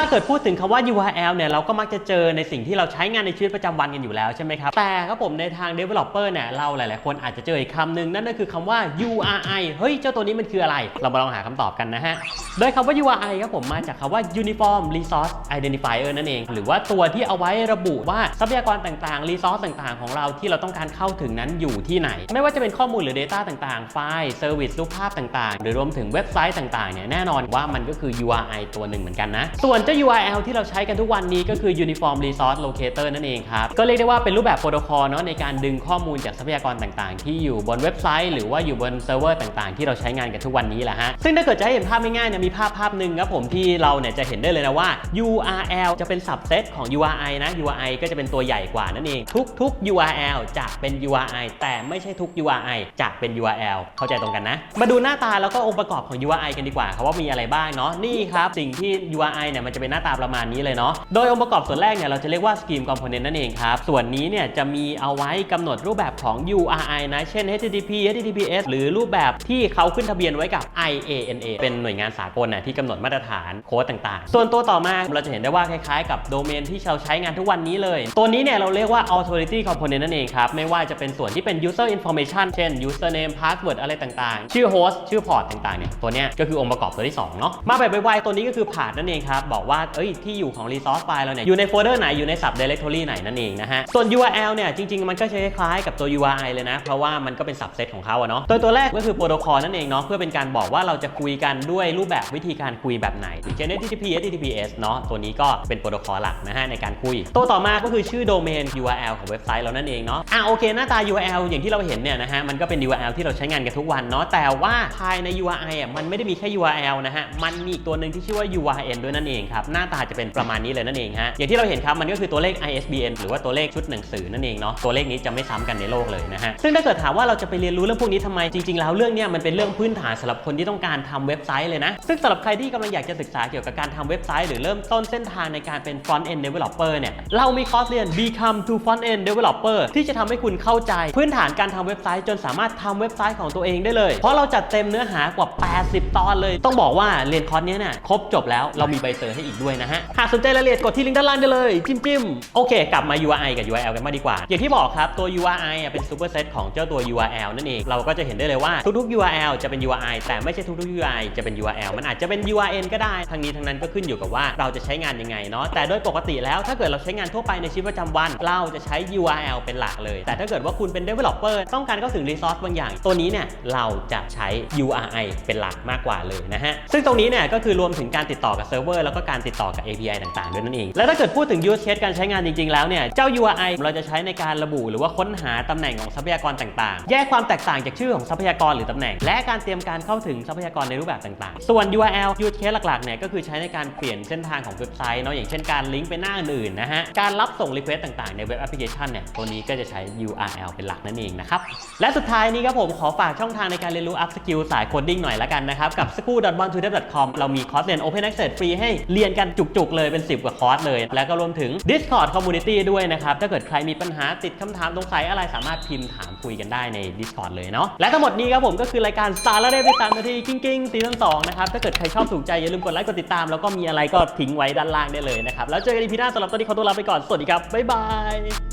ถ้าเกิดพูดถึงคำว่า URL เนี่ยเราก็มักจะเจอในสิ่งที่เราใช้งานในชีวิตประจำวันกันอยู่แล้วใช่ไหมครับ แต่ครับผมในทาง developer เนี่ยเราหลาย ๆ คนอาจจะเจออีกคำหนึ่งนั่นก็คือคำว่า URI เฮ้ย เจ้าตัวนี้มันคืออะไร เรามาลองหาคำตอบกันนะฮะ โดยคำว่า URI ครับผมมาจากคำว่า Uniform Resource Identifier นั่นเอง หรือว่าตัวที่เอาไว้ระบุว่าทรัพยากรต่างๆ resource ต่าง ๆ ของเราที่เราต้องการเข้าถึงนั้นอยู่ที่ไหน ไม่ว่าจะเป็นข้อมูลหรือ Data ต่าง ๆ ไฟล์ Service รูปภาพต่าง ๆ หรือรวมถึงเว็บไซต์ต่าง ๆ เนี่ยแน่นอนว่ามันก็คือ URI ตัวหนึ่งเหมือนกันนะ ส่วนจ้า URL ที่เราใช้กันทุกวันนี้ก็คือ Uniform Resource Locator นั่นเองครับ ก็เรียกได้ว่าเป็นรูปแบบโปรโตคอลเนาะในการดึงข้อมูลจากทรัพยากรต่างๆ ที่อยู่บนเว็บไซต์ หรือว่าอยู่บนเซิร์ฟเวอร์ต่างๆ ที่เราใช้งานกันทุกวันนี้แหละฮะ ซึ่งถ้าเกิดจะให้เห็นภาพง่ายๆเนี่ยมีภาพภาพหนึ่งครับผมที่เราเนี่ยจะเห็นได้เลยนะว่า URL จะเป็น subset ของ URI นะ URI ก็จะเป็นตัวใหญ่กว่านั่นเอง ทุกๆ URL จะเป็น URI แต่ไม่ใช่ทุก URI จะเป็น URL เข้าใจตรงกันนะ มาดูหน้าตาแล้วก็องค์ประกอบของ URI กันดีกว่าครับว่ามีอะไรบ้างเนาะนี่ครับสิ่งที่ URI เนี่ยมันจะเป็นหน้าตาประมาณนี้เลยเนาะ โดยองค์ประกอบส่วนแรกเนี่ยเราจะเรียกว่า Scheme Component นั่นเองครับ ส่วนนี้เนี่ยจะมีเอาไว้กำหนดรูปแบบของ URI นะ เช่น HTTP HTTPS หรือรูปแบบที่เขาขึ้นทะเบียนไว้กับ IANA เป็นหน่วยงานสากลนะที่กำหนดมาตรฐานโค้ดต่างๆ ส่วนตัวต่อมาเราจะเห็นได้ว่าคล้ายๆ กับโดเมนที่เราใช้งานทุกวันนี้เลย ตัวนี้เนี่ยเราเรียกว่า Authority Component นั่นเองครับไม่ว่าจะเป็นส่วนที่เป็น User Information เช่น Username Password อะไรต่างๆ ชื่อ Host ชื่อ Port ต่างๆเนี่ยตัวเนี้ยก็คือองค์ประกอบตัวที่สองเนาะมาแบบไวๆตัวนี้ก็คือ Path นั่นเองครับบอกว่าเอ้ยที่อยู่ของ Resource File เราเนี่ยอยู่ในโฟลเดอร์ไหนอยู่ใน Sub Directory ไหนนั่นเองนะฮะส่วน URL เนี่ยจริงๆ มันก็ใช้คล้ายๆกับตัว URI เลยนะ เพราะว่ามันก็เป็น subset ของเขาอะเนาะตัวตัวแรกก็คือโปรโตคอลนั่นเองเนาะเพื่อเป็นการบอกว่าเราจะคุยกันด้วยรูปแบบวิธีการคุยแบบไหนเช่น HTTP HTTPS เนาะตัวนี้ก็เป็นโปรโตคอลหลักนะฮะในการคุย ตัวต่อมาก็คือชื่อโดเมน URL ของเว็บไซต์เรานั่นเองเนาะอะโอเคหน้าตา URL อย่างที่เราเห็นเนี่ยนะฮะมันก็เป็น URL ที่เราใช้งานกันทุกวันเนาะแต่ว่าภายใน URI อะมันไม่ได้มีแค่ URL นะฮะมันมีอีกตัวหนึ่งที่ชื่อว่า URN ด้วยนั่นเองครับหน้าตาจะเป็นประมาณนี้เลยนั่นเองฮะอย่างที่เราเห็นครับมันก็คือตัวเลข ISBN หรือว่าตัวเลขชุดหนังสือนั่นเองเนาะตัวเลขนี้จะไม่ซ้ำกันในโลกเลยนะฮะซึ่งถ้าเกิดถามว่าเราจะไปเรียนรู้เรื่องพวกนี้ทำไมจริงๆแล้วเรื่องนี้มันเป็นเรื่องพื้นฐานสำหรับคนที่ต้องการทำเว็บไซต์เลยนะซึ่งสำหรับใครที่กำลังอยากจะศึกษาเกี่ยวกับการทำเว็บไซต์หรือเริ่มต้นเส้นทางในการเป็น front end developer เนี่ยเรามีคอร์สเรียน become to front end developer ที่จะทำให้คุณเข้าใจ พื้นฐานการทำเว็บไซต์ จนสามารถทำเว็บไซต์ของตัวเองได้เลย เพราะเราจัดเต็มเนื้อหากว่า 80 ตอนเลย ต้องบอกว่าเรียนคอร์สนี้เนี่ยครบจบแล้วเรามีใบเซอร์ให้อีกด้วยนะฮะ หากสนใจรายละเอียดกดที่ลิงก์ด้านล่างได้เลย จิ้มจิ้มโอเค กลับมา URI กับ URL กันมาดีกว่า อย่างที่บอกครับตัว URI เป็น superset ของเจ้าตัว URL นั่นเอง เราก็จะเห็นได้เลยว่าทุกๆ URL จะเป็น URI แต่ไม่ใช่ทุกๆ URI จะเป็น URL มันอาจจะเป็น URN ก็ได้ ทั้งนี้ทั้งนั้นก็ขึ้นอยู่กับว่าเราจะใช้งานยังไงเนาะ แต่โดยปกติแล้วถ้าเกิดเราใช้งานทั่วไปในชีวิตประจำวัน เราจะใช้ URL เป็นหลักเลย แต่ถ้าเกิดว่าคุณเป็น developer ต้องการเข้าถึง resource บางอย่าง ตัวนี้เนี่ยเราจะใช้ URI เป็นหลักมากกว่าเลยนะฮะ ซึ่งตรงนี้เนี่ยก็คือรวมถึงการติดต่อกับเซิร์ฟเวอร์แล้วก็การติดต่อกับ API ต่างๆ ด้วยนั่นเอง และถ้าเกิดพูดถึง use case การใช้งานจริงๆ แล้วเนี่ย เจ้า URI เราจะใช้ในการระบุหรือว่าค้นหาตำแหน่งของทรัพยากรต่างๆ แยกความแตกต่างจากชื่อของทรัพยากรหรือตำแหน่ง และการเตรียมการเข้าถึงทรัพยากรในรูปแบบต่างๆ ส่วน URL use case หลักๆ เนี่ยก็คือใช้ในการเปลี่ยนเส้นทางของเว็บไซต์เนาะ อย่างเช่นการลิงก์ไปหน้าอื่นๆนะฮะ การรับส่ง request ต่างๆ ในเว็บแอปพลิเคชันเนี่ย ตัวนี้ก็จะใช้ URL เป็นหลักนั่นเองนะครับ และสุดท้ายนี้ครับผมขอฝากช่องทางในการเรียนรู้ up skill สายโคดดิ้งหน่อยละกันนะครับกับ school.1to.com เรามีคอร์สเรียน open access ฟรีให้เเรียนกันจุกๆ เลยเป็น 10 กว่าคอร์สเลย แล้วก็รวมถึง Discord community ด้วยนะครับ ถ้าเกิดใครมีปัญหาติดคำถามสงสัยอะไรสามารถพิมพ์ถามคุยกันได้ใน Discord เลยเนาะและทั้งหมดนี้ครับผมก็คือรายการสารและได้ไปตามนาทีกิ้งๆซีซั่น2นะครับถ้าเกิดใครชอบถูกใจอย่าลืมกดไลค์กดติดตามแล้วก็มีอะไรก็ทิ้งไว้ด้านล่างได้เลยนะครับแล้วเจอกันอีพีหน้าสำหรับตอนนี้ขอตัวลาไปก่อนสวัสดีครับบ๊ายบาย